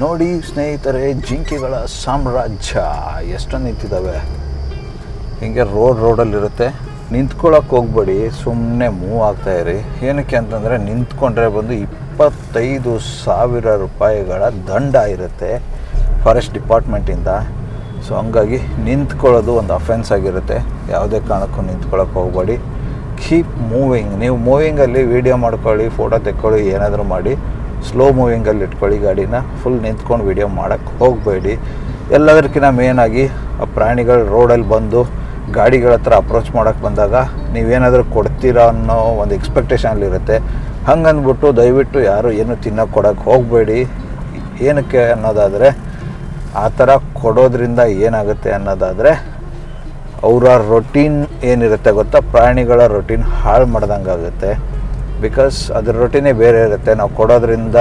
ನೋಡಿ ಸ್ನೇಹಿತರೆ, ಜಿಂಕೆಗಳ ಸಾಮ್ರಾಜ್ಯ ಎಷ್ಟು ನಿಂತಿದ್ದಾವೆ ಹಿಂಗೆ ರೋಡ್ ರೋಡಲ್ಲಿರುತ್ತೆ. ನಿಂತ್ಕೊಳ್ಳೋಕೆ ಹೋಗ್ಬೇಡಿ ಸುಮ್ಮನೆ ಮೂವ್ ಆಗ್ತಾ ಇರಿ. ಏನಕ್ಕೆ ಅಂತಂದರೆ, ನಿಂತ್ಕೊಂಡ್ರೆ ಬಂದು ಇಪ್ಪತ್ತೈದು ಸಾವಿರ ರೂಪಾಯಿಗಳ ದಂಡ ಇರುತ್ತೆ ಫಾರೆಸ್ಟ್ ಡಿಪಾರ್ಟ್ಮೆಂಟಿಂದ ಸೊ ಹಂಗಾಗಿ ನಿಂತ್ಕೊಳ್ಳೋದು ಒಂದು ಅಫೆನ್ಸ್ ಆಗಿರುತ್ತೆ. ಯಾವುದೇ ಕಾರಣಕ್ಕೂ ನಿಂತ್ಕೊಳ್ಳೋಕೆ ಹೋಗ್ಬೇಡಿ. ಕೀಪ್ ಮೂವಿಂಗ್ ನೀವು ಮೂವಿಂಗಲ್ಲಿ ವೀಡಿಯೋ ಮಾಡ್ಕೊಳ್ಳಿ ಫೋಟೋ ತೆಕ್ಕೊಳ್ಳಿ, ಏನಾದರೂ ಮಾಡಿ ಸ್ಲೋ ಮೂವಿಂಗಲ್ಲಿ ಇಟ್ಕೊಳ್ಳಿ ಗಾಡಿನ ಫುಲ್ ನಿಂತ್ಕೊಂಡು ವೀಡಿಯೋ ಮಾಡೋಕ್ಕೆ ಹೋಗಬೇಡಿ. ಎಲ್ಲದಕ್ಕಿಂತ ಮೇನಾಗಿ ಆ ಪ್ರಾಣಿಗಳು ರೋಡಲ್ಲಿ ಬಂದು, ಗಾಡಿಗಳ ಹತ್ರ ಅಪ್ರೋಚ್ ಮಾಡೋಕ್ಕೆ ಬಂದಾಗ, ನೀವೇನಾದರೂ ಕೊಡ್ತೀರಾ ಅನ್ನೋ ಒಂದು ಎಕ್ಸ್ಪೆಕ್ಟೇಷನಲ್ಲಿರುತ್ತೆ ಹಂಗಂದ್ಬಿಟ್ಟು ದಯವಿಟ್ಟು ಯಾರು ಏನು ತಿನ್ನೋಕೆ ಕೊಡೋಕ್ಕೆ ಹೋಗಬೇಡಿ. ಏನಕ್ಕೆ ಅನ್ನೋದಾದರೆ, ಆ ಥರ ಕೊಡೋದ್ರಿಂದ ಏನಾಗುತ್ತೆ ಅನ್ನೋದಾದರೆ ಅವರ ರೊಟೀನ್ ಏನಿರುತ್ತೆ ಗೊತ್ತಾ? ಪ್ರಾಣಿಗಳ ರೊಟೀನ್ ಹಾಳು ಮಾಡ್ದಂಗೆ ಆಗುತ್ತೆ. ಬಿಕಾಸ್ ಅದ್ರ ರೊಟೀನೇ ಬೇರೆ ಇರುತ್ತೆ. ನಾವು ಕೊಡೋದ್ರಿಂದ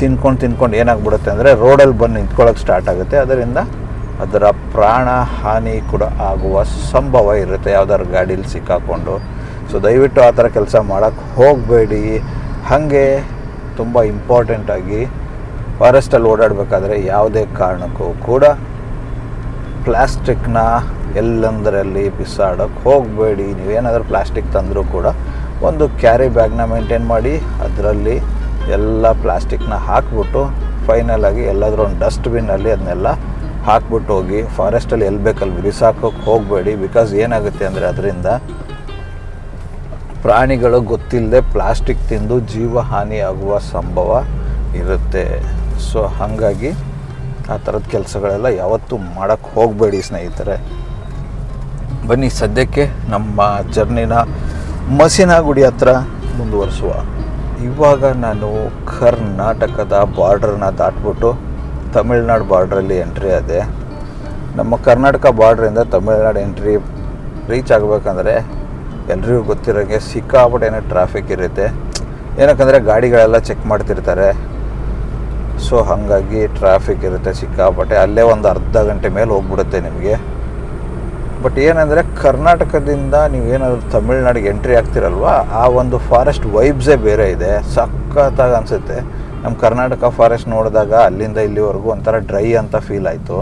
ತಿನ್ಕೊಂಡು ತಿನ್ಕೊಂಡು ಏನಾಗ್ಬಿಡುತ್ತೆ ಅಂದರೆ ರೋಡಲ್ಲಿ ಬಂದು ನಿಂತ್ಕೊಳ್ಳೋಕೆ ಸ್ಟಾರ್ಟ್ ಆಗುತ್ತೆ. ಅದರಿಂದ ಅದರ ಪ್ರಾಣ ಹಾನಿ ಕೂಡ ಆಗುವ ಸಂಭವ ಇರುತ್ತೆ. ಯಾವ್ದಾದ್ರು ಗಾಡೀಲಿ ಸಿಕ್ಕಾಕೊಂಡು. ಸೊ ದಯವಿಟ್ಟು ಆ ಥರ ಕೆಲಸ ಮಾಡೋಕ್ಕೆ ಹೋಗಬೇಡಿ. ಹಾಗೆ ತುಂಬ ಇಂಪಾರ್ಟೆಂಟಾಗಿ ಫಾರೆಸ್ಟಲ್ಲಿ ಓಡಾಡಬೇಕಾದ್ರೆ ಯಾವುದೇ ಕಾರಣಕ್ಕೂ ಕೂಡ ಪ್ಲಾಸ್ಟಿಕ್ನ ಎಲ್ಲೆಂದರಲ್ಲಿ ಬಿಸಾಡೋಕ್ಕೆ ಹೋಗಬೇಡಿ. ನೀವೇನಾದರೂ ಪ್ಲಾಸ್ಟಿಕ್ ತಂದರೂ ಕೂಡ ಒಂದು ಕ್ಯಾರಿ ಬ್ಯಾಗ್ನ ಮೇಂಟೈನ್ ಮಾಡಿ, ಅದರಲ್ಲಿ ಎಲ್ಲ ಪ್ಲಾಸ್ಟಿಕ್ನ ಹಾಕ್ಬಿಟ್ಟು ಫೈನಲ್ ಆಗಿ ಎಲ್ಲಾದರೂ ಒಂದು ಡಸ್ಟ್ಬಿನ್ನಲ್ಲಿ ಅದನ್ನೆಲ್ಲ ಹಾಕ್ಬಿಟ್ಟು ಹೋಗಿ, ಫಾರೆಸ್ಟಲ್ಲಿ ಎಲ್ಲಿ ಬೇಕಲ್ಲಿ ಬಿಸಾಕೋಕ್ಕೆ ಹೋಗಬೇಡಿ. ಬಿಕಾಸ್ ಏನಾಗುತ್ತೆ ಅಂದರೆ ಅದರಿಂದ ಪ್ರಾಣಿಗಳು ಗೊತ್ತಿಲ್ಲದೆ ಪ್ಲಾಸ್ಟಿಕ್ ತಿಂದು ಜೀವ ಹಾನಿಯಾಗುವ ಸಂಭವ ಇರುತ್ತೆ. ಸೊ ಹಾಗಾಗಿ ಆ ಥರದ ಕೆಲಸಗಳೆಲ್ಲ ಯಾವತ್ತೂ ಮಾಡೋಕ್ಕೆ ಹೋಗಬೇಡಿ ಸ್ನೇಹಿತರೆ. ಬನ್ನಿ ಸದ್ಯಕ್ಕೆ ನಮ್ಮ ಜರ್ನಿನ ಮಸಿನಗುಡಿ ಹತ್ರ ಮುಂದುವರಿಸುವ. ಇವಾಗ ನಾನು ಕರ್ನಾಟಕದ ಬಾರ್ಡ್ರನ್ನ ದಾಟ್ಬಿಟ್ಟು ತಮಿಳ್ನಾಡು ಬಾರ್ಡ್ರಲ್ಲಿ ಎಂಟ್ರಿ ಆದೆ. ನಮ್ಮ ಕರ್ನಾಟಕ ಬಾರ್ಡ್ರಿಂದ ತಮಿಳ್ನಾಡು ಎಂಟ್ರಿ ರೀಚ್ ಆಗಬೇಕಂದ್ರೆ ಎಲ್ರಿಗೂ ಗೊತ್ತಿರೋಂಗೆ ಸಿಕ್ಕಾಪಟ್ಟೆನೇ ಟ್ರಾಫಿಕ್ ಇರುತ್ತೆ. ಏನಕ್ಕಂದರೆ ಗಾಡಿಗಳೆಲ್ಲ ಚೆಕ್ ಮಾಡ್ತಿರ್ತಾರೆ. ಸೊ ಹಾಗಾಗಿ ಟ್ರಾಫಿಕ್ ಇರುತ್ತೆ ಸಿಕ್ಕಾಪಟ್ಟೆ. ಅಲ್ಲೇ ಒಂದು ಅರ್ಧ ಗಂಟೆ ಮೇಲೆ ಹೋಗ್ಬಿಡುತ್ತೆ ನಿಮಗೆ. ಬಟ್ ಏನಂದರೆ, ಕರ್ನಾಟಕದಿಂದ ನೀವು ಏನಾದರೂ ತಮಿಳ್ನಾಡಿಗೆ ಎಂಟ್ರಿ ಆಗ್ತಿರಲ್ವ, ಆ ಒಂದು ಫಾರೆಸ್ಟ್ ವೈಬ್ಸೇ ಬೇರೆ ಇದೆ. ಸಖತ್ತಾಗಿ ಅನಿಸುತ್ತೆ. ನಮ್ಮ ಕರ್ನಾಟಕ ಫಾರೆಸ್ಟ್ ನೋಡಿದಾಗ ಅಲ್ಲಿಂದ ಇಲ್ಲಿವರೆಗೂ ಒಂಥರ ಡ್ರೈ ಅಂತ ಫೀಲ್ ಆಯಿತು.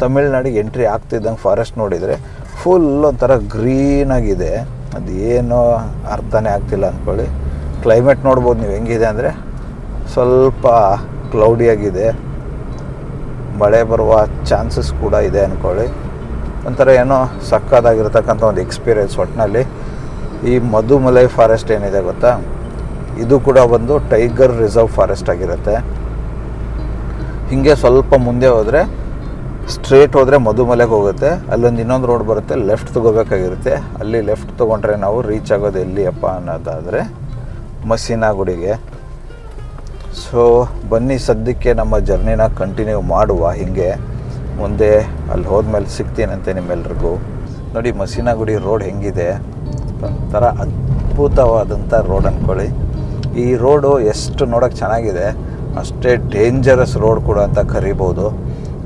ತಮಿಳ್ನಾಡಿಗೆ ಎಂಟ್ರಿ ಆಗ್ತಿದ್ದಂಗೆ ಫಾರೆಸ್ಟ್ ನೋಡಿದರೆ ಫುಲ್ ಒಂಥರ ಗ್ರೀನಾಗಿದೆ ಅದೇನೋ ಅರ್ಥನೇ ಆಗ್ತಿಲ್ಲ ಅಂದ್ಕೊಳ್ಳಿ ಕ್ಲೈಮೇಟ್ ನೋಡ್ಬೋದು ನೀವು ಹೆಂಗಿದೆ ಅಂದರೆ ಸ್ವಲ್ಪ ಕ್ಲೌಡಿಯಾಗಿದೆ ಮಳೆ ಬರುವ ಚಾನ್ಸಸ್ ಕೂಡ ಇದೆ ಅಂದ್ಕೊಳ್ಳಿ ಒಂಥರ ಏನೋ ಸಕ್ಕದಾಗಿರ್ತಕ್ಕಂಥ ಒಂದು ಎಕ್ಸ್ಪೀರಿಯೆನ್ಸ್ ಒಟ್ಟಿನಲ್ಲಿ ಈ ಮಧುಮಲೈ ಫಾರೆಸ್ಟ್ ಏನಿದೆ ಗೊತ್ತಾ? ಇದು ಕೂಡ ಒಂದು ಟೈಗರ್ ರಿಸರ್ವ್ ಫಾರೆಸ್ಟ್ ಆಗಿರುತ್ತೆ. ಹೀಗೆ ಸ್ವಲ್ಪ ಮುಂದೆ ಹೋದರೆ ಸ್ಟ್ರೇಟ್ ಹೋದರೆ ಮಧುಮಲೆಗೆ ಹೋಗುತ್ತೆ. ಅಲ್ಲೊಂದು ಇನ್ನೊಂದು ರೋಡ್ ಬರುತ್ತೆ ಲೆಫ್ಟ್ ತೊಗೋಬೇಕಾಗಿರುತ್ತೆ. ಅಲ್ಲಿ ಲೆಫ್ಟ್ ತೊಗೊಂಡ್ರೆ ನಾವು ರೀಚ್ ಆಗೋದು ಎಲ್ಲಿಯಪ್ಪ ಅನ್ನೋದಾದರೆ ಮಸೀನಾಗುಡಿಗೆ ಸೊ ಬನ್ನಿ ಸದ್ಯಕ್ಕೆ ನಮ್ಮ ಜರ್ನಿನ ಕಂಟಿನ್ಯೂ ಮಾಡುವ ಹಿಂಗೆ. ಮುಂದೆ ಅಲ್ಲಿ ಹೋದ್ಮೇಲೆ ಸಿಗ್ತೀನಂತೆ ನಿಮ್ಮೆಲ್ರಿಗೂ. ನೋಡಿ, ಮಸೀನಾಗುಡಿ ರೋಡ್ ಹೆಂಗಿದೆ. ಒಂಥರ ಅದ್ಭುತವಾದಂಥ ರೋಡ್ ಅಂದ್ಕೊಳ್ಳಿ ಈ ರೋಡು ಎಷ್ಟು ನೋಡೋಕ್ಕೆ ಚೆನ್ನಾಗಿದೆ. ಅಷ್ಟೇ ಡೇಂಜರಸ್ ರೋಡ್ ಕೂಡ ಅಂತ ಕರಿಬೋದು.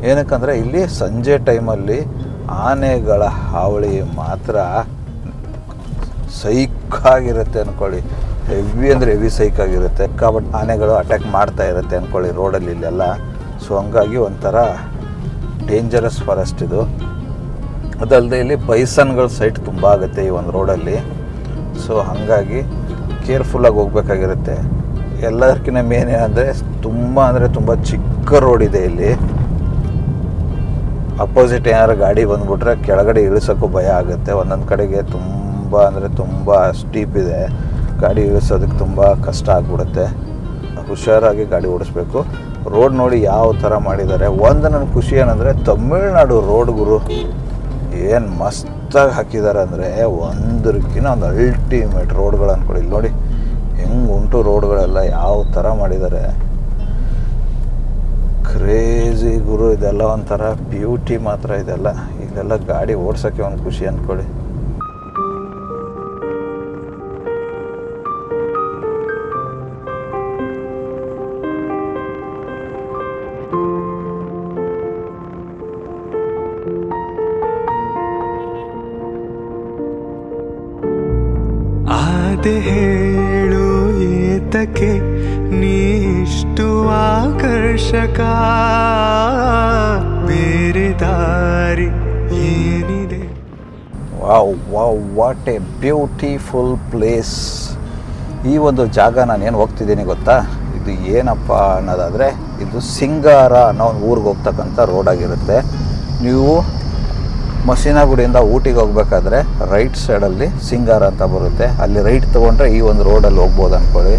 ಏನಕ್ಕಂದರೆ, ಇಲ್ಲಿ ಸಂಜೆ ಟೈಮಲ್ಲಿ ಆನೆಗಳ ಹಾವಳಿ ಮಾತ್ರ ಸೈಕ್ ಆಗಿರುತ್ತೆ ಅಂದ್ಕೊಳ್ಳಿ ಹೆವಿ ಅಂದರೆ ಹೆವಿ ಸೈಕ್ ಆಗಿರುತ್ತೆ. ಕಾಬಟ್ ಆನೆಗಳು ಅಟ್ಯಾಕ್ ಮಾಡ್ತಾ ಇರುತ್ತೆ ಅಂದ್ಕೊಳ್ಳಿ ರೋಡಲ್ಲಿ ಇಲ್ಲೆಲ್ಲ. ಸೊ ಹಂಗಾಗಿ ಒಂಥರ ಡೇಂಜರಸ್ ಫಾರೆಸ್ಟ್ ಇದು. ಅದಲ್ಲದೆ ಇಲ್ಲಿ ಬೈಸನ್ಗಳ ಸೈಟ್ ತುಂಬ ಆಗುತ್ತೆ ಈ ಒಂದು ರೋಡಲ್ಲಿ ಸೊ ಹಾಗಾಗಿ ಕೇರ್ಫುಲ್ಲಾಗಿ ಹೋಗ್ಬೇಕಾಗಿರುತ್ತೆ. ಎಲ್ಲದಕ್ಕಿಂತ ಮೇನ್ ಏನಂದರೆ ತುಂಬ ಅಂದರೆ ತುಂಬ ಚಿಕ್ಕ ರೋಡ್ ಇದೆ ಇಲ್ಲಿ. ಅಪೋಸಿಟ್ ಏನಾದ್ರು ಗಾಡಿ ಬಂದುಬಿಟ್ರೆ ಕೆಳಗಡೆ ಇಳಿಸೋಕ್ಕೂ ಭಯ ಆಗುತ್ತೆ. ಒಂದೊಂದು ಕಡೆಗೆ ತುಂಬ ಅಂದರೆ ತುಂಬ ಸ್ಟೀಪ್ ಇದೆ. ಗಾಡಿ ಇಳಿಸೋದಕ್ಕೆ ತುಂಬ ಕಷ್ಟ ಆಗಿಬಿಡುತ್ತೆ. ಹುಷಾರಾಗಿ ಗಾಡಿ ಓಡಿಸ್ಬೇಕು. ರೋಡ್ ನೋಡಿ ಯಾವ ಥರ ಮಾಡಿದ್ದಾರೆ. ಒಂದು ನನ್ನ ಖುಷಿ ಏನಂದರೆ ತಮಿಳ್ನಾಡು ರೋಡ್ ಗುರು ಏನು ಮಸ್ತಾಗಿ ಹಾಕಿದ್ದಾರೆ ಅಂದರೆ ಒಂದಕ್ಕಿಂತ ಒಂದು ಅಲ್ಟಿಮೇಟ್ ರೋಡ್ಗಳು ಅಂದ್ಕೊಳ್ಳಿ ಇಲ್ಲಿ ನೋಡಿ, ಹೆಂಗೆ ಉಂಟು ರೋಡ್ಗಳೆಲ್ಲ, ಯಾವ ಥರ ಮಾಡಿದ್ದಾರೆ. ಕ್ರೇಜಿ ಗುರು, ಇದೆಲ್ಲ ಒಂಥರ ಬ್ಯೂಟಿ ಮಾತ್ರ ಇದೆಲ್ಲ. ಇದೆಲ್ಲ ಗಾಡಿ ಓಡ್ಸೋಕ್ಕೆ ಒಂದು ಖುಷಿ ಅಂದ್ಕೊಳ್ಳಿ ಮುತ್ತಕ್ಕೆ ನೀಷ್ಟು ಆಕರ್ಷಕ? ಬೇರೆ ದಾರಿ ಏನಿದೆ? Wow wow what a beautiful place ಈ ಒಂದು ಜಾಗ ನಾನು ಏನು ಹೋಗ್ತಿದ್ದೀನಿ ಗೊತ್ತಾ? ಇದು ಏನಪ್ಪ ಅನ್ನೋದಾದರೆ, ಇದು ಸಿಂಗಾರ ಅನ್ನೋ ಒಂದು ಊರಿಗೆ ಹೋಗ್ತಕ್ಕಂಥ ರೋಡಾಗಿರುತ್ತೆ ನೀವು ಮಸೀನಗುಡಿಯಿಂದ ಊಟಿಗೆ ಹೋಗ್ಬೇಕಾದ್ರೆ ರೈಟ್ ಸೈಡಲ್ಲಿ ಸಿಂಗಾರ ಅಂತ ಬರುತ್ತೆ. ಅಲ್ಲಿ ರೈಟ್ ತೊಗೊಂಡ್ರೆ ಈ ಒಂದು ರೋಡಲ್ಲಿ ಹೋಗ್ಬೋದು ಅಂದ್ಕೊಳ್ಳಿ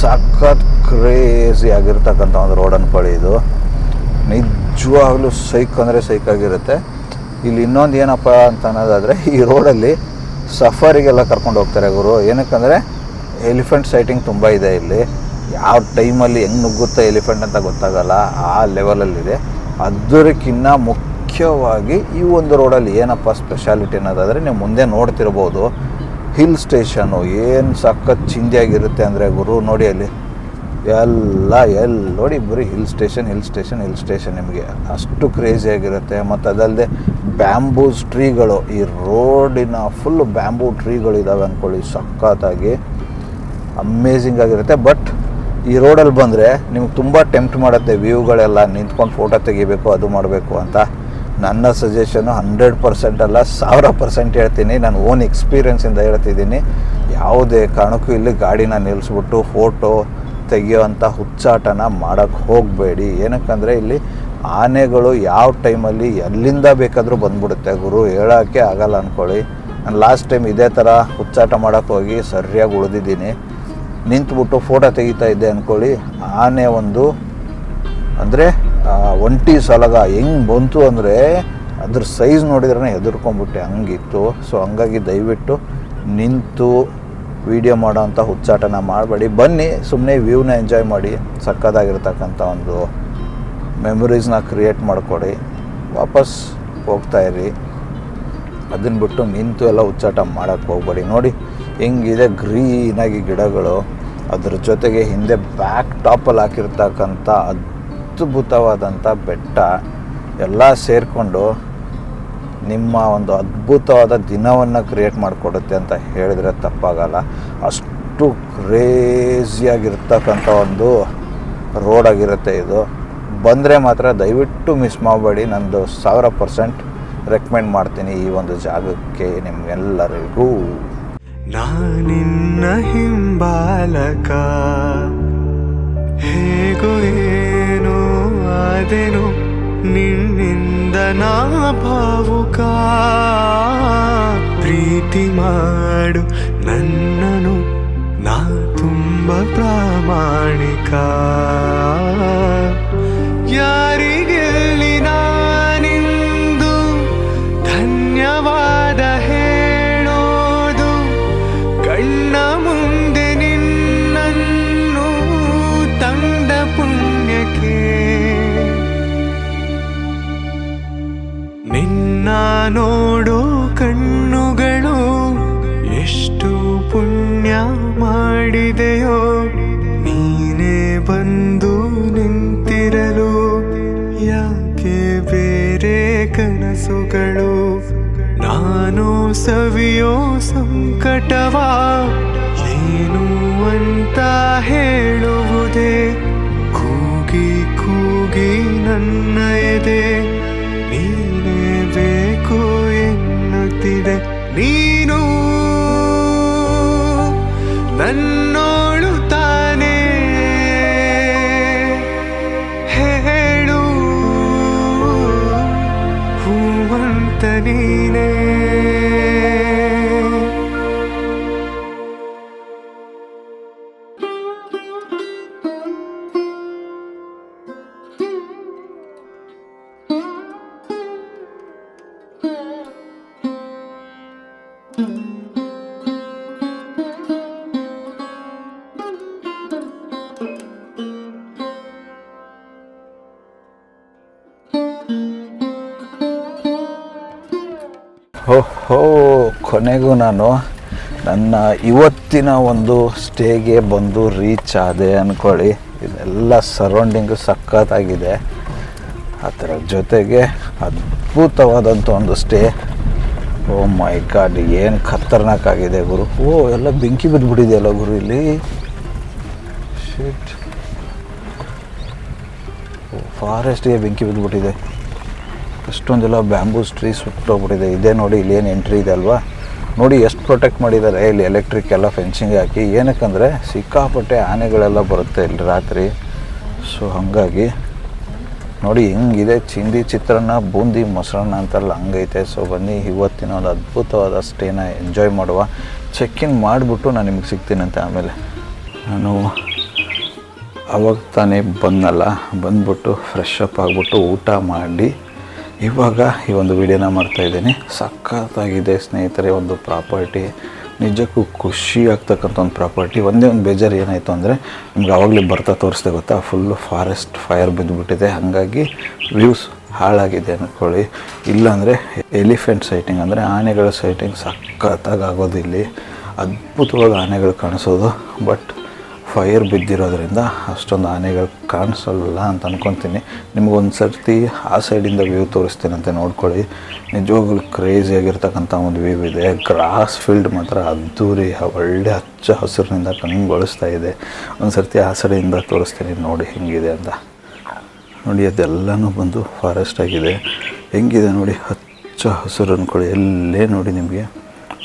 ಸಖತ್ ಕ್ರೇಜಿ ಆಗಿರ್ತಕ್ಕಂಥ ಒಂದು ರೋಡ್ ಅನ್ಕೊಳ್ಳಿ ಇದು. ನಿಜವಾಗ್ಲೂ ಸೈಕ್ ಅಂದರೆ ಸೈಕ್ ಆಗಿರುತ್ತೆ. ಇಲ್ಲಿ ಇನ್ನೊಂದು ಏನಪ್ಪ ಅಂತ ಅನ್ನೋದಾದರೆ, ಈ ರೋಡಲ್ಲಿ ಸಫಾರಿಗೆಲ್ಲ ಕರ್ಕೊಂಡು ಹೋಗ್ತಾರೆ ಗುರು. ಏನಕ್ಕಂದರೆ ಎಲಿಫೆಂಟ್ ಸೈಟಿಂಗ್ ತುಂಬ ಇದೆ ಇಲ್ಲಿ. ಯಾವ ಟೈಮಲ್ಲಿ ಹೆಂಗೆ ನುಗ್ಗುತ್ತೆ ಎಲಿಫೆಂಟ್ ಅಂತ ಗೊತ್ತಾಗಲ್ಲ. ಆ ಲೆವೆಲಲ್ಲಿದೆ ಅದಕ್ಕಿನ್ನ ಮುಖ್ಯವಾಗಿ ಈ ಒಂದು ರೋಡಲ್ಲಿ ಏನಪ್ಪ ಸ್ಪೆಷಾಲಿಟಿ ಅನ್ನೋದಾದರೆ, ನೀವು ಮುಂದೆ ನೋಡ್ತಿರ್ಬೋದು. ಹಿಲ್ ಸ್ಟೇಷನು ಏನು ಸಖತ್ ಚಿಂದಿಯಾಗಿರುತ್ತೆ ಅಂದರೆ ಗುರು, ನೋಡಿ ಅಲ್ಲಿ. ಎಲ್ಲ, ಎಲ್ಲಿ, ನೋಡಿ ಬರೀ hill station hill station hill station ನಿಮಗೆ. ಅಷ್ಟು ಕ್ರೇಜಿ ಆಗಿರುತ್ತೆ. ಮತ್ತು ಅದಲ್ಲದೆ ಬ್ಯಾಂಬೂಸ್ ಟ್ರೀಗಳು ಈ ರೋಡಿನ ಫುಲ್ ಬ್ಯಾಂಬೂ ಟ್ರೀಗಳು ಇದ್ದಾವೆ ಅಂದ್ಕೊಳ್ಳಿ ಸಖತ್ತಾಗಿ ಅಮೇಝಿಂಗ್ ಆಗಿರುತ್ತೆ. ಬಟ್ ಈ ರೋಡಲ್ಲಿ ಬಂದರೆ ನಿಮ್ಗೆ ತುಂಬ ಟೆಂಪ್ಟ್ ಮಾಡುತ್ತೆ. ವ್ಯೂಗಳೆಲ್ಲ ನಿಂತ್ಕೊಂಡು ಫೋಟೋ ತೆಗಿಬೇಕು, ಅದು ಮಾಡಬೇಕು ಅಂತ. ನನ್ನ ಸಜೆಷನು ಹಂಡ್ರೆಡ್ ಪರ್ಸೆಂಟ್ ಅಲ್ಲ, ಸಾವಿರ ಪರ್ಸೆಂಟ್ ಹೇಳ್ತೀನಿ. ನಾನು ಓನ್ ಎಕ್ಸ್ಪೀರಿಯೆನ್ಸಿಂದ ಹೇಳ್ತಿದ್ದೀನಿ. ಯಾವುದೇ ಕಾರಣಕ್ಕೂ ಇಲ್ಲಿ ಗಾಡಿನ ನಿಲ್ಲಿಸ್ಬಿಟ್ಟು ಫೋಟೋ ತೆಗಿಯೋವಂಥ ಹುಚ್ಚಾಟನ ಮಾಡೋಕ್ಕೆ ಹೋಗಬೇಡಿ. ಏನಕ್ಕಂದರೆ ಇಲ್ಲಿ ಆನೆಗಳು ಯಾವ ಟೈಮಲ್ಲಿ ಎಲ್ಲಿಂದ ಬೇಕಾದರೂ ಬಂದ್ಬಿಡುತ್ತೆ ಗುರು. ಹೇಳೋಕ್ಕೆ ಆಗಲ್ಲ ಅಂದ್ಕೊಳ್ಳಿ ನಾನು ಲಾಸ್ಟ್ ಟೈಮ್ ಇದೇ ಥರ ಹುಚ್ಚಾಟ ಮಾಡೋಕ್ಕೆ ಹೋಗಿ ಸರಿಯಾಗಿ ಉಳಿದಿದ್ದೀನಿ. ನಿಂತುಬಿಟ್ಟು ಫೋಟೋ ತೆಗಿತಾ ಇದ್ದೆ ಅಂದ್ಕೊಳ್ಳಿ ಆನೆ ಒಂದು ಅಂದರೆ ಒಂಟಿ ಸಲಗ ಹೆಂಗೆ ಬಂತು ಅಂದರೆ, ಅದ್ರ ಸೈಜ್ ನೋಡಿದ್ರೆ ಹೆದರ್ಕೊಂಬಿಟ್ಟೆ. ಹಂಗಿತ್ತು. ಸೊ ಹಂಗಾಗಿ ದಯವಿಟ್ಟು ನಿಂತು ವೀಡಿಯೋ ಮಾಡೋವಂಥ ಹುಚ್ಚಾಟನ ಮಾಡಬೇಡಿ. ಬನ್ನಿ ಸುಮ್ಮನೆ ವ್ಯೂನ ಎಂಜಾಯ್ ಮಾಡಿ ಸಕ್ಕದಾಗಿರ್ತಕ್ಕಂಥ ಒಂದು ಮೆಮೊರೀಸ್ನ ಕ್ರಿಯೇಟ್ ಮಾಡಿಕೊಡಿ. ವಾಪಸ್ ಹೋಗ್ತಾ ಇರಿ. ಅದನ್ನ ಬಿಟ್ಟು ನಿಂತು ಎಲ್ಲ ಹುಚ್ಚಾಟ ಮಾಡೋಕ್ಕೆ ಹೋಗ್ಬೇಡಿ. ನೋಡಿ, ಹೆಂಗಿದೆ ಗ್ರೀನಾಗಿ ಗಿಡಗಳು. ಅದ್ರ ಜೊತೆಗೆ ಹಿಂದೆ ಬ್ಯಾಕ್ ಟಾಪಲ್ಲಿ ಹಾಕಿರ್ತಕ್ಕಂಥ ಅದ್ಭುತವಾದಂಥ ಬೆಟ್ಟ ಎಲ್ಲ ಸೇರಿಕೊಂಡು ನಿಮ್ಮ ಒಂದು ಅದ್ಭುತವಾದ ದಿನವನ್ನು ಕ್ರಿಯೇಟ್ ಮಾಡಿಕೊಡುತ್ತೆ ಅಂತ ಹೇಳಿದರೆ ತಪ್ಪಾಗಲ್ಲ. ಅಷ್ಟು ಕ್ರೇಜಿಯಾಗಿರ್ತಕ್ಕಂಥ ಒಂದು ರೋಡಾಗಿರುತ್ತೆ ಇದು. ಬಂದರೆ ಮಾತ್ರ ದಯವಿಟ್ಟು ಮಿಸ್ ಮಾಡಬೇಡಿ. ನಂದು ಸಾವಿರ ಪರ್ಸೆಂಟ್ ರೆಕಮೆಂಡ್ ಮಾಡ್ತೀನಿ ಈ ಒಂದು ಜಾಗಕ್ಕೆ ನಿಮ್ಗೆಲ್ಲರಿಗೂ. ನಾನಿನ್ನ ಹಿಂಬಾಲಕ. ಹೇಗೋ ಆದೆನು ನಿನ್ನಿಂದ ನಾ ಭಾವುಕ. ಪ್ರೀತಿ ಮಾಡು ನನ್ನನು ನಾ ತುಂಬ ಪ್ರಾಮಾಣಿಕ. ಯಾರಿಗೆಲ್ಲಿ ಸವಿಯೋ ಸಂಕಟವ ಏನು ಅಂತ ಹೇಳುವುದೇ? ಕೂಗಿ ಕೂಗಿ ನನ್ನ ಎದೆ ನೀನೇ ಬೇಕು ಎನ್ನುತ್ತಿದೆ ನೀನು. ನನ್ನೋಳು ಹೋ ಕೊನೆಗೂ ನಾನು ನನ್ನ ಇವತ್ತಿನ ಒಂದು ಸ್ಟೇಗೆ ಬಂದು ರೀಚ್ ಆದೆ ಅಂದ್ಕೊಳ್ಳಿ ಇದೆಲ್ಲ ಸರೌಂಡಿಂಗು ಸಖತ್ತಾಗಿದೆ. ಅದರ ಜೊತೆಗೆ ಅದ್ಭುತವಾದಂಥ ಒಂದು ಸ್ಟೇ. ಓ ಮೈ ಗಾಡ್, ಏನು ಖತರ್ನಾಕ್ ಆಗಿದೆ ಗುರು. ಓ, ಎಲ್ಲ ಬೆಂಕಿ ಬಿದ್ದುಬಿಟ್ಟಿದೆಯಲ್ಲ ಗುರು ಇಲ್ಲಿ. ಶಿಟ್ ಫಾರೆಸ್ಟ್ಗೆ ಬೆಂಕಿ ಬಿದ್ದುಬಿಟ್ಟಿದೆ ಅಷ್ಟೊಂದೆಲ್ಲ ಬ್ಯಾಂಬೂಸ್ ಟ್ರೀ ಸುಟ್ಟೋಗ್ಬಿಟ್ಟಿದೆ ಇದೇ ನೋಡಿ ಇಲ್ಲಿ ಏನು ಎಂಟ್ರಿ ಇದೆ ಅಲ್ವಾ? ನೋಡಿ ಎಷ್ಟು ಪ್ರೊಟೆಕ್ಟ್ ಮಾಡಿದ್ದಾರೆ. ಇಲ್ಲಿ ಎಲೆಕ್ಟ್ರಿಕ್ ಎಲ್ಲ ಫೆನ್ಸಿಂಗ್ ಹಾಕಿ. ಏನಕ್ಕಂದರೆ ಸಿಕ್ಕಾಪಟ್ಟೆ ಆನೆಗಳೆಲ್ಲ ಬರುತ್ತೆ ಇಲ್ಲಿ ರಾತ್ರಿ. ಸೊ ಹಾಗಾಗಿ ನೋಡಿ ಹೆಂಗಿದೆ ಚಿಂದಿ ಚಿತ್ರಾನ್ನ, ಬೂಂದಿ ಮೊಸರನ್ನ ಅಂತೆಲ್ಲ ಹಂಗೈತೆ. ಸೊ ಬನ್ನಿ, ಇವತ್ತಿನ ಒಂದು ಅದ್ಭುತವಾದ ಸ್ಟೇನ ಎಂಜಾಯ್ ಮಾಡುವ. ಚೆಕ್ ಇನ್ ಮಾಡಿಬಿಟ್ಟು ನಾನು ನಿಮಗೆ ಸಿಗ್ತೀನಂತೆ ಆಮೇಲೆ. ನಾನು ಅವಾಗ ತಾನೇ ಬಂದಲ್ಲ. ಬಂದ್ಬಿಟ್ಟು ಫ್ರೆಶ್ ಅಪ್ ಆಗಿಬಿಟ್ಟು ಊಟ ಮಾಡಿ ಇವಾಗ ಈ ಒಂದು ವಿಡಿಯೋನ ಮಾಡ್ತಾಯಿದ್ದೀನಿ ಸಖತ್ತಾಗಿದೆ ಸ್ನೇಹಿತರೆ, ಒಂದು ಪ್ರಾಪರ್ಟಿ. ನಿಜಕ್ಕೂ ಖುಷಿ ಆಗ್ತಕ್ಕಂಥ ಒಂದು ಪ್ರಾಪರ್ಟಿ. ಒಂದೇ ಒಂದು ಬೇಜಾರು ಏನಾಯಿತು ಅಂದರೆ, ನಿಮ್ಗೆ ಆವಾಗಲೇ ಬರ್ತಾ ತೋರಿಸ್ದೆ ಗೊತ್ತಾ? ಫುಲ್ಲು ಫಾರೆಸ್ಟ್ ಫೈರ್ ಬಿದ್ದುಬಿಟ್ಟಿದೆ ಹಾಗಾಗಿ ವ್ಯೂಸ್ ಹಾಳಾಗಿದೆ ಅಂದ್ಕೊಳ್ಳಿ ಇಲ್ಲಾಂದರೆ ಎಲಿಫೆಂಟ್ ಸೈಟಿಂಗ್ ಅಂದರೆ ಆನೆಗಳ ಸೈಟಿಂಗ್ ಸಖತ್ತಾಗಿ ಆಗೋದು ಇಲ್ಲಿ ಅದ್ಭುತವಾಗಿ ಆನೆಗಳು ಕಾಣಿಸೋದು. ಬಟ್ ಫೈರ್ ಬಿದ್ದಿರೋದ್ರಿಂದ ಅಷ್ಟೊಂದು ಆನೆಗಳು ಕಾಣಿಸಲ್ಲ ಅಂತ ಅನ್ಕೊತೀನಿ. ನಿಮಗೊಂದು ಸರ್ತಿ ಆ ಸೈಡಿಂದ ವ್ಯೂ ತೋರಿಸ್ತೀನಂತೆ ನೋಡ್ಕೊಳ್ಳಿ. ನಿಜವಾಗ್ಲೂ ಕ್ರೇಜಿಯಾಗಿರ್ತಕ್ಕಂಥ ಒಂದು ವ್ಯೂ ಇದೆ. ಗ್ರಾಸ್ ಫೀಲ್ಡ್ ಮಾತ್ರ ಅದ್ದೂರಿ ಒಳ್ಳೆ ಹಚ್ಚ ಹಸಿರಿನಿಂದ ಕಂಗೊಳಿಸ್ತಾ ಇದೆ. ಒಂದು ಸರ್ತಿ ಆ ಸೈಡಿಂದ ತೋರಿಸ್ತೀನಿ, ನೋಡಿ ಹೆಂಗಿದೆ ಅಂತ. ನೋಡಿ, ಅದೆಲ್ಲನೂ ಬಂದು ಫಾರೆಸ್ಟ್ ಆಗಿದೆ. ಹೆಂಗಿದೆ ನೋಡಿ, ಹಚ್ಚ ಹಸಿರು ಅಂದ್ಕೊಳ್ಳಿ ಎಲ್ಲೇ ನೋಡಿ ನಿಮಗೆ.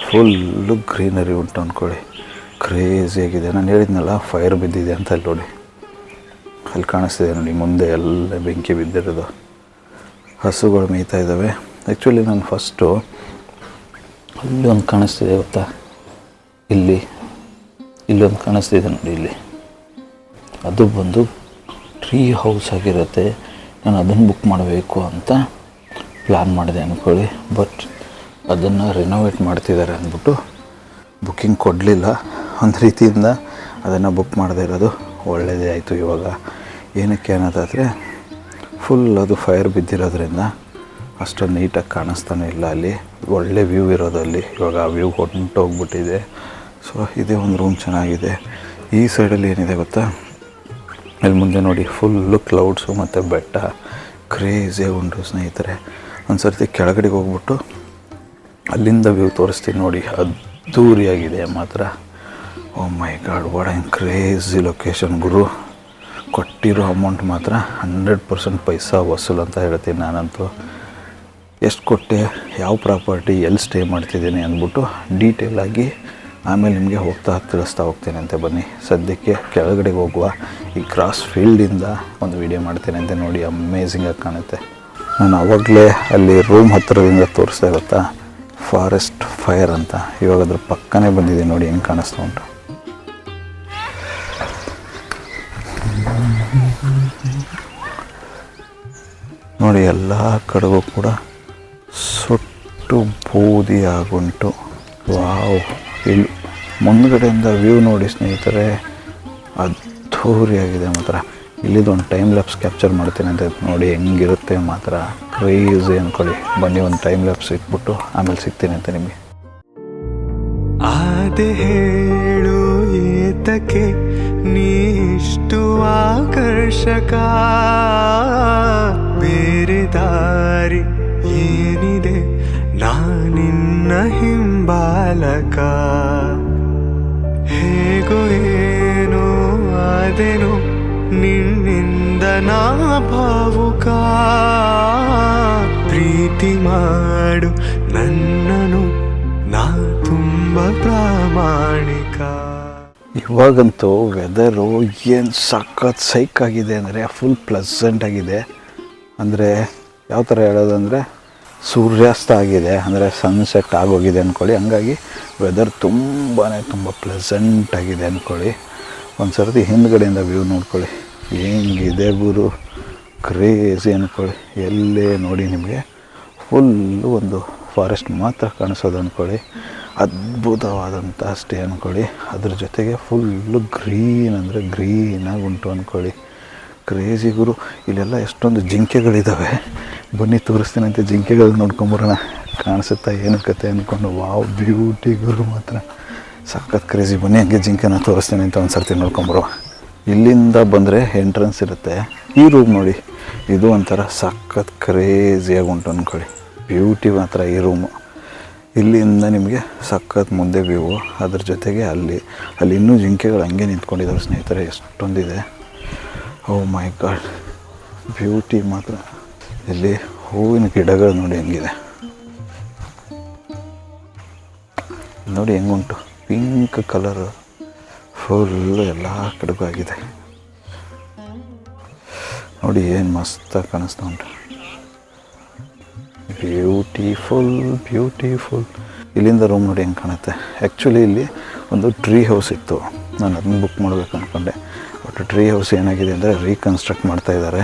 ಫುಲ್ಲು ಗ್ರೀನರಿ ಉಂಟು ಅಂದ್ಕೊಳ್ಳಿ ಕ್ರೇಜಿಯಾಗಿದೆ ನಾನು ಹೇಳಿದ್ನಲ್ಲ ಫೈರ್ ಬಿದ್ದಿದೆ ಅಂತ ಅಲ್ಲಿ ನೋಡಿ. ಅಲ್ಲಿ ಕಾಣಿಸ್ತಿದೆ ನೋಡಿ, ಮುಂದೆ ಎಲ್ಲ ಬೆಂಕಿ ಬಿದ್ದಿರೋದು. ಹಸುಗಳು ಮೇಯ್ತಾ ಇದ್ದಾವೆ. ಆ್ಯಕ್ಚುಲಿ ನಾನು ಫಸ್ಟು ಅಲ್ಲಿ ಒಂದು ಕಾಣಿಸ್ತಿದೆ ಗೊತ್ತಾ? ಇಲ್ಲಿ. ಇಲ್ಲೊಂದು ಕಾಣಿಸ್ತಿದೆ ನೋಡಿ ಇಲ್ಲಿ. ಅದು ಬಂದು ಟ್ರೀ ಹೌಸ್ ಆಗಿರುತ್ತೆ. ನಾನು ಅದನ್ನು ಬುಕ್ ಮಾಡಬೇಕು ಅಂತ ಪ್ಲ್ಯಾನ್ ಮಾಡಿದೆ ಅಂದ್ಕೊಳ್ಳಿ ಬಟ್ ಅದನ್ನು ರಿನೋವೇಟ್ ಮಾಡ್ತಿದ್ದಾರೆ ಅಂದ್ಬಿಟ್ಟು ಬುಕ್ಕಿಂಗ್ ಕೊಡಲಿಲ್ಲ. ಒಂದು ರೀತಿಯಿಂದ ಅದನ್ನು ಬುಕ್ ಮಾಡದೇ ಇರೋದು ಒಳ್ಳೆಯದೇ ಆಯಿತು ಇವಾಗ. ಏನಕ್ಕೆ ಅನ್ನೋದಾದರೆ ಫುಲ್ ಅದು ಫೈರ್ ಬಿದ್ದಿರೋದ್ರಿಂದ ಅಷ್ಟೊಂದು ನೀಟಾಗಿ ಕಾಣಿಸ್ತಾನೆ ಇಲ್ಲ ಅಲ್ಲಿ. ಒಳ್ಳೆ ವ್ಯೂ ಇರೋದು ಅಲ್ಲಿ. ಇವಾಗ ಆ ವ್ಯೂ ಹೊಂಟೋಗ್ಬಿಟ್ಟಿದೆ ಸೊ ಇದೇ ಒಂದು ರೂಮ್ ಚೆನ್ನಾಗಿದೆ. ಈ ಸೈಡಲ್ಲಿ ಏನಿದೆ ಗೊತ್ತಾ? ಅಲ್ಲಿ ಮುಂದೆ ನೋಡಿ ಫುಲ್ಲು ಕ್ಲೌಡ್ಸು ಮತ್ತು ಬೆಟ್ಟ. ಕ್ರೇಜೇ ಉಂಟು ಸ್ನೇಹಿತರೆ. ಒಂದು ಸರ್ತಿ ಕೆಳಗಡೆಗೆ ಹೋಗ್ಬಿಟ್ಟು ಅಲ್ಲಿಂದ ವ್ಯೂ ತೋರಿಸ್ತೀನಿ ನೋಡಿ. ಅದ್ದೂರಿಯಾಗಿದೆ ಮಾತ್ರ. ಓ my god what an crazy location ಗುರು. ಕೊಟ್ಟಿರೋ ಅಮೌಂಟ್ ಮಾತ್ರ ಹಂಡ್ರೆಡ್ ಪರ್ಸೆಂಟ್ ಪೈಸಾ ವಸೂಲ್ ಅಂತ ಹೇಳ್ತೀನಿ ನಾನಂತೂ. ಎಷ್ಟು ಕೊಟ್ಟೆ, ಯಾವ ಪ್ರಾಪರ್ಟಿ, ಎಲ್ಲಿ ಸ್ಟೇ ಮಾಡ್ತಿದ್ದೀನಿ ಅಂದ್ಬಿಟ್ಟು ಡೀಟೇಲಾಗಿ ಆಮೇಲೆ ನಿಮಗೆ ಹೋಗ್ತಾ ತಿಳಿಸ್ತಾ ಹೋಗ್ತೇನೆ ಅಂತ ಬನ್ನಿ. ಸದ್ಯಕ್ಕೆ ಕೆಳಗಡೆ ಹೋಗುವ ಈ ಕ್ರಾಸ್ ಫೀಲ್ಡಿಂದ ಒಂದು ವಿಡಿಯೋ ಮಾಡ್ತೇನೆ ಅಂತ ನೋಡಿ ಅಮೇಝಿಂಗಾಗಿ ಕಾಣುತ್ತೆ. ನಾನು ಆವಾಗಲೇ ಅಲ್ಲಿ ರೂಮ್ ಹತ್ತಿರದಿಂದ ತೋರಿಸ್ತಾ ಇರುತ್ತಾ ಫಾರೆಸ್ಟ್ ಫೈರ್ ಅಂತ. ಇವಾಗ ಅದ್ರ ಪಕ್ಕನೇ ಬಂದಿದೆ ನೋಡಿ, ಹೆಂಗೆ ಕಾಣಿಸ್ತಾ ಉಂಟು. ನೋಡಿ, ಎಲ್ಲ ಕಡೆಗೂ ಕೂಡ ಸುಟ್ಟು ಬೂದಿ ಆಗುಂಟು ವಾವ್ ಇಲ್ಲಿ ಮುಂದ್ಗಡೆಯಿಂದ ವ್ಯೂ ನೋಡಿ ಸ್ನೇಹಿತರೆ, ಅದ್ಧೂರಿಯಾಗಿದೆ ಮಾತ್ರ. ಇಲ್ಲಿದ್ದು ಒಂದು ಟೈಮ್ ಲ್ಯಾಪ್ಸ್ ಕ್ಯಾಪ್ಚರ್ ಮಾಡ್ತೀನಿ ಅಂತ ನೋಡಿ ಹೆಂಗಿರುತ್ತೆ ಮಾತ್ರ. ಕ್ರೇಜಿ ಅಂದ್ಕೊಳ್ಳಿ ಬನ್ನಿ, ಒಂದು ಟೈಮ್ ಲ್ಯಾಪ್ಸ್ ಇಟ್ಬಿಟ್ಟು ಆಮೇಲೆ ಸಿಗ್ತೀನಿ ಅಂತ ನಿಮಗೆ. ಆದೆ ಹೇಳು ಏತಕ್ಕೆ ನೀಷ್ಟು ಆಕರ್ಷಕ. ಹಿಂಬಾಲಕ ಹೇಗೋ ಏನೋ ಅದೇನು ನಿನ್ನಿಂದ ನಾ ಭಾವುಕ. ಪ್ರೀತಿ ಮಾಡು ನನ್ನನು ನಾ ತುಂಬ ಪ್ರಾಮಾಣಿಕ. ಇವಾಗಂತೂ ವೆದರು ಏನು ಸಖತ್ ಸೈಕ್ ಆಗಿದೆ ಅಂದರೆ ಫುಲ್ ಪ್ಲೆಸೆಂಟ್ ಆಗಿದೆ. ಅಂದರೆ ಯಾವ ಥರ ಹೇಳೋದಂದರೆ ಸೂರ್ಯಾಸ್ತ ಆಗಿದೆ ಅಂದರೆ ಸನ್ಸೆಟ್ ಆಗೋಗಿದೆ ಅಂದ್ಕೊಳ್ಳಿ ಹಂಗಾಗಿ ವೆದರ್ ತುಂಬಾ ತುಂಬ ಪ್ಲೆಸೆಂಟ್ ಆಗಿದೆ ಅಂದ್ಕೊಳ್ಳಿ ಒಂದು ಸರ್ತಿ ಹಿಂದ್ಗಡೆಯಿಂದ ವ್ಯೂ ನೋಡ್ಕೊಳ್ಳಿ. ಹೆಂಗಿದೆ ಗುರು? ಕ್ರೇಜಿ ಅಂದ್ಕೊಳ್ಳಿ ಎಲ್ಲೇ ನೋಡಿ ನಿಮಗೆ ಫುಲ್ಲು ಒಂದು ಫಾರೆಸ್ಟ್ ಮಾತ್ರ ಕಾಣಿಸೋದು ಅಂದ್ಕೊಳ್ಳಿ ಅದ್ಭುತವಾದಂಥ ಸ್ಟೇ ಅಂದ್ಕೊಳ್ಳಿ ಅದ್ರ ಜೊತೆಗೆ ಫುಲ್ಲು ಗ್ರೀನ್ ಅಂದರೆ ಗ್ರೀನಾಗಿ ಉಂಟು ಅಂದ್ಕೊಳ್ಳಿ ಕ್ರೇಜಿ ಗುರು, ಇಲ್ಲೆಲ್ಲ ಎಷ್ಟೊಂದು ಜಿಂಕೆಗಳಿದ್ದಾವೆ ಬನ್ನಿ ತೋರಿಸ್ತೀನಿ ಅಂತ ಜಿಂಕೆಗಳು ನೋಡ್ಕೊಂಬರೋಣ ಕಾಣಿಸುತ್ತಾ ಏನು ಕತೆ ಅಂದ್ಕೊಂಡು ವಾವ್ ಬ್ಯೂಟಿ ಗುರು ಮಾತ್ರ. ಸಖತ್ ಕ್ರೇಜಿ ಬನ್ನಿ ಹಂಗೆ ಜಿಂಕೆನ ತೋರಿಸ್ತೀನಿ ಅಂತ ಒಂದು ಸರ್ತಿ ನೋಡ್ಕೊಂಬರುವ ಇಲ್ಲಿಂದ ಬಂದರೆ ಎಂಟ್ರೆನ್ಸ್ ಇರುತ್ತೆ. ಈ ರೂಮ್ ನೋಡಿ, ಇದು ಒಂಥರ ಸಖತ್ ಕ್ರೇಜಿಯಾಗಿ ಉಂಟು ಅಂದ್ಕೊಳ್ಳಿ ಬ್ಯೂಟಿ ಮಾತ್ರ ಈ ರೂಮು ಇಲ್ಲಿಂದ ನಿಮಗೆ ಸಖತ್ ಮುಂದೆ ವ್ಯೂ ಅದ್ರ ಜೊತೆಗೆ ಅಲ್ಲಿ ಅಲ್ಲಿ ಇನ್ನೂ ಜಿಂಕೆಗಳು ಹಂಗೆ ನಿಂತ್ಕೊಂಡಿದ್ದಾರೆ ಸ್ನೇಹಿತರೆ, ಎಷ್ಟೊಂದಿದೆ. ಓ ಮೈ ಗಾಡ್ ಬ್ಯೂಟಿ ಮಾತ್ರ. ಇಲ್ಲಿ ಹೂವಿನ ಗಿಡಗಳು ನೋಡಿ ಹೆಂಗಿದೆ. ನೋಡಿ ಹೆಂಗುಂಟು. ಪಿಂಕ್ ಕಲರ್ ಫುಲ್ಲು ಎಲ್ಲ ಕಡೆಗೂ ಆಗಿದೆ. ನೋಡಿ ಏನು ಮಸ್ತಾಗಿ ಕಾಣಿಸ್ತಾ ಉಂಟು. ಬ್ಯೂಟಿಫುಲ್ ಬ್ಯೂಟಿಫುಲ್ ಇಲ್ಲಿಂದ ರೂಮ್ ನೋಡಿ ಹೆಂಗೆ ಕಾಣುತ್ತೆ. ಆ್ಯಕ್ಚುಲಿ ಇಲ್ಲಿ ಒಂದು ಟ್ರೀ ಹೌಸ್ ಇತ್ತು. ನಾನು ಅದನ್ನ ಬುಕ್ ಮಾಡಬೇಕು ಅಂದ್ಕೊಂಡೆ ಬಟ್ ಟ್ರೀ ಹೌಸ್ ಏನಾಗಿದೆ ಅಂದರೆ ರೀಕನ್ಸ್ಟ್ರಕ್ಟ್ ಮಾಡ್ತಾ ಇದ್ದಾರೆ.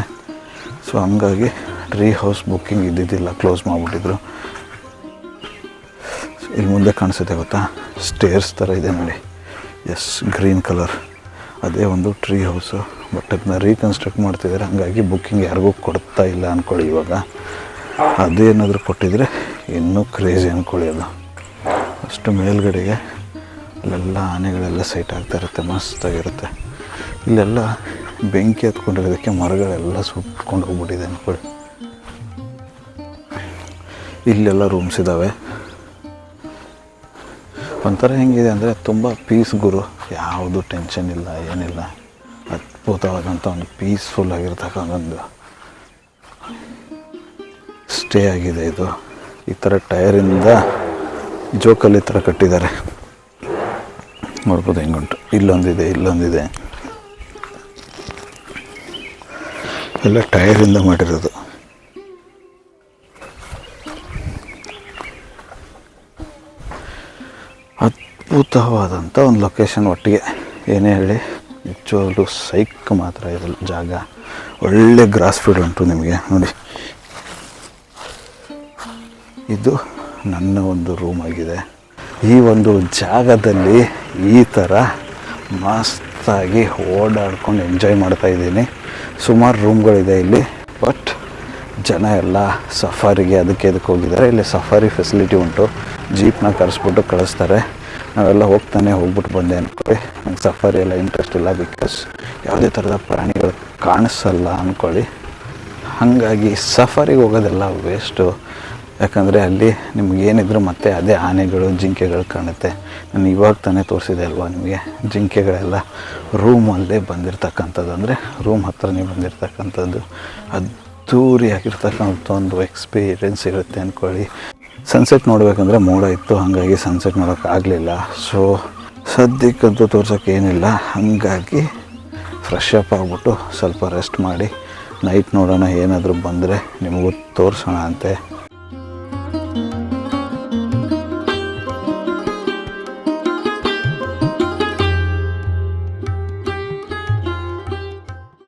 ಸೊ ಹಂಗಾಗಿ ಟ್ರೀ ಹೌಸ್ ಬುಕ್ಕಿಂಗ್ ಇದ್ದಿದ್ದಿಲ್ಲ ಕ್ಲೋಸ್ ಮಾಡಿಬಿಟ್ಟಿದ್ರು. ಇಲ್ಲಿ ಮುಂದೆ ಕಾಣಿಸುತ್ತೆ ಗೊತ್ತಾ? ಸ್ಟೇರ್ಸ್ ಥರ ಇದೆ ನೋಡಿ. ಎಸ್ ಗ್ರೀನ್ ಕಲರ್ ಅದೇ ಒಂದು ಟ್ರೀ ಹೌಸು ಬಟ್ ಅದನ್ನ ರೀಕನ್ಸ್ಟ್ರಕ್ಟ್ ಮಾಡ್ತಿದ್ದಾರೆ. ಹಂಗಾಗಿ ಬುಕ್ಕಿಂಗ್ ಯಾರಿಗೂ ಕೊಡ್ತಾ ಇಲ್ಲ ಅಂದ್ಕೊಳ್ಳಿ ಇವಾಗ. ಅದೇನಾದರೂ ಕೊಟ್ಟಿದ್ರೆ ಇನ್ನೂ ಕ್ರೇಜಿ ಅಂದ್ಕೊಳ್ಳಿ ಅದು. ಅಷ್ಟು ಮೇಲ್ಗಡೆಗೆ ಅಲ್ಲೆಲ್ಲ ಆನೆಗಳೆಲ್ಲ ಸೈಟ್ ಆಗ್ತಾ ಇರುತ್ತೆ, ಮಸ್ತಾಗಿರುತ್ತೆ. ಇಲ್ಲೆಲ್ಲ ಬೆಂಕಿ ಹತ್ಕೊಂಡಿರೋದಕ್ಕೆ ಮರಗಳೆಲ್ಲ ಸುಟ್ಕೊಂಡು ಹೋಗ್ಬಿಟ್ಟಿದೆ ಅಂದ್ಕೊಳ್ಳಿ ಇಲ್ಲೆಲ್ಲ ರೂಮ್ಸ್ ಇದ್ದಾವೆ ಒಂಥರ ಹೆಂಗಿದೆ ಅಂದರೆ ತುಂಬ ಪೀಸ್ ಗುರು. ಯಾವುದು ಟೆನ್ಷನ್ ಇಲ್ಲ, ಏನಿಲ್ಲ. ಅದ್ಭುತವಾದಂಥ ಒಂದು ಪೀಸ್ಫುಲ್ ಆಗಿರ್ತಕ್ಕಂಥ ಒಂದು ಸ್ಟೇ ಆಗಿದೆ ಇದು. ಈ ಥರ ಟೈರಿಂದ ಜೋಕಲ್ಲಿ ಥರ ಕಟ್ಟಿದ್ದಾರೆ. ನೋಡ್ಬೋದು ಹೆಂಗುಂಟು. ಇಲ್ಲೊಂದಿದೆ ಇಲ್ಲೊಂದಿದೆ. ಎಲ್ಲ ಟೈರಿಂದ ಮಾಡಿರೋದು. ಅದ್ಭುತವಾದಂಥ ಒಂದು ಲೊಕೇಶನ್ ಒಟ್ಟಿಗೆ. ಏನೇ ಹೇಳಿ, ನಿಜವಾಗ್ಲೂ ಸೈಕ್ ಮಾತ್ರ ಇರಲ್ಲ ಜಾಗ. ಒಳ್ಳೆ ಗ್ರಾಸ್ ಫೀಡ್ ಉಂಟು ನಿಮಗೆ, ನೋಡಿ. ಇದು ನನ್ನ ಒಂದು ರೂಮ್ ಆಗಿದೆ. ಈ ಒಂದು ಜಾಗದಲ್ಲಿ ಈ ಥರ ಮಸ್ತಾಗಿ ಓಡಾಡ್ಕೊಂಡು ಎಂಜಾಯ್ ಮಾಡ್ತಾ ಇದ್ದೀನಿ. ಸುಮಾರು ರೂಮ್ಗಳಿದೆ ಇಲ್ಲಿ, ಬಟ್ ಜನ ಎಲ್ಲ ಸಫಾರಿಗೆ ಅದಕ್ಕೆ ಅದಕ್ಕೆ ಹೋಗಿದ್ದಾರೆ. ಇಲ್ಲಿ ಸಫಾರಿ ಫೆಸಿಲಿಟಿ ಉಂಟು. ಜೀಪ್ನ ಕರೆಸ್ಬಿಟ್ಟು ಕಳಿಸ್ತಾರೆ. ನಾವೆಲ್ಲ ಹೋಗ್ತಾನೆ ಹೋಗ್ಬಿಟ್ಟು ಬಂದೆ ಅಂದ್ಕೊಳ್ಳಿ ನಂಗೆ ಸಫಾರಿ ಎಲ್ಲ ಇಂಟ್ರೆಸ್ಟ್ ಇಲ್ಲ ಬಿಕಾಸ್ ಯಾವುದೇ ಥರದ ಪ್ರಾಣಿಗಳು ಕಾಣಿಸಲ್ಲ ಅಂದ್ಕೊಳ್ಳಿ ಹಾಗಾಗಿ ಸಫಾರಿಗೆ ಹೋಗೋದೆಲ್ಲ ವೇಸ್ಟು ಯಾಕಂದರೆ ಅಲ್ಲಿ ನಿಮ್ಗೆ ಏನಿದ್ರು ಮತ್ತೆ ಅದೇ ಆನೆಗಳು, ಜಿಂಕೆಗಳು ಕಾಣುತ್ತೆ. ನಾನು ಇವಾಗ ತಾನೇ ತೋರಿಸಿದೆ ಅಲ್ವಾ ನಿಮಗೆ? ಜಿಂಕೆಗಳೆಲ್ಲ ರೂಮಲ್ಲೇ ಬಂದಿರತಕ್ಕಂಥದ್ದು. ಅಂದರೆ ರೂಮ್ ಹತ್ರನೇ ಬಂದಿರತಕ್ಕಂಥದ್ದು. ಅದ್ಧೂರಿಯಾಗಿರ್ತಕ್ಕಂಥ ಒಂದು ಎಕ್ಸ್ಪೀರಿಯೆನ್ಸ್ ಇರುತ್ತೆ ಅಂದ್ಕೊಳ್ಳಿ ಸನ್ಸೆಟ್ ನೋಡಬೇಕಂದ್ರೆ ಮೋಡ ಇತ್ತು, ಹಾಗಾಗಿ ಸನ್ಸೆಟ್ ನೋಡೋಕ್ಕಾಗಲಿಲ್ಲ ಸೊ ಸದ್ಯಕ್ಕದ್ದು ತೋರ್ಸೋಕೆ ಏನಿಲ್ಲ. ಹಾಗಾಗಿ ಫ್ರೆಶ್ ಅಪ್ ಆಗಿಬಿಟ್ಟು ಸ್ವಲ್ಪ ರೆಸ್ಟ್ ಮಾಡಿ. ನೈಟ್ ನೋಡೋಣ, ಏನಾದರೂ ಬಂದರೆ ನಿಮಗೂ ತೋರಿಸೋಣ ಅಂತೆ.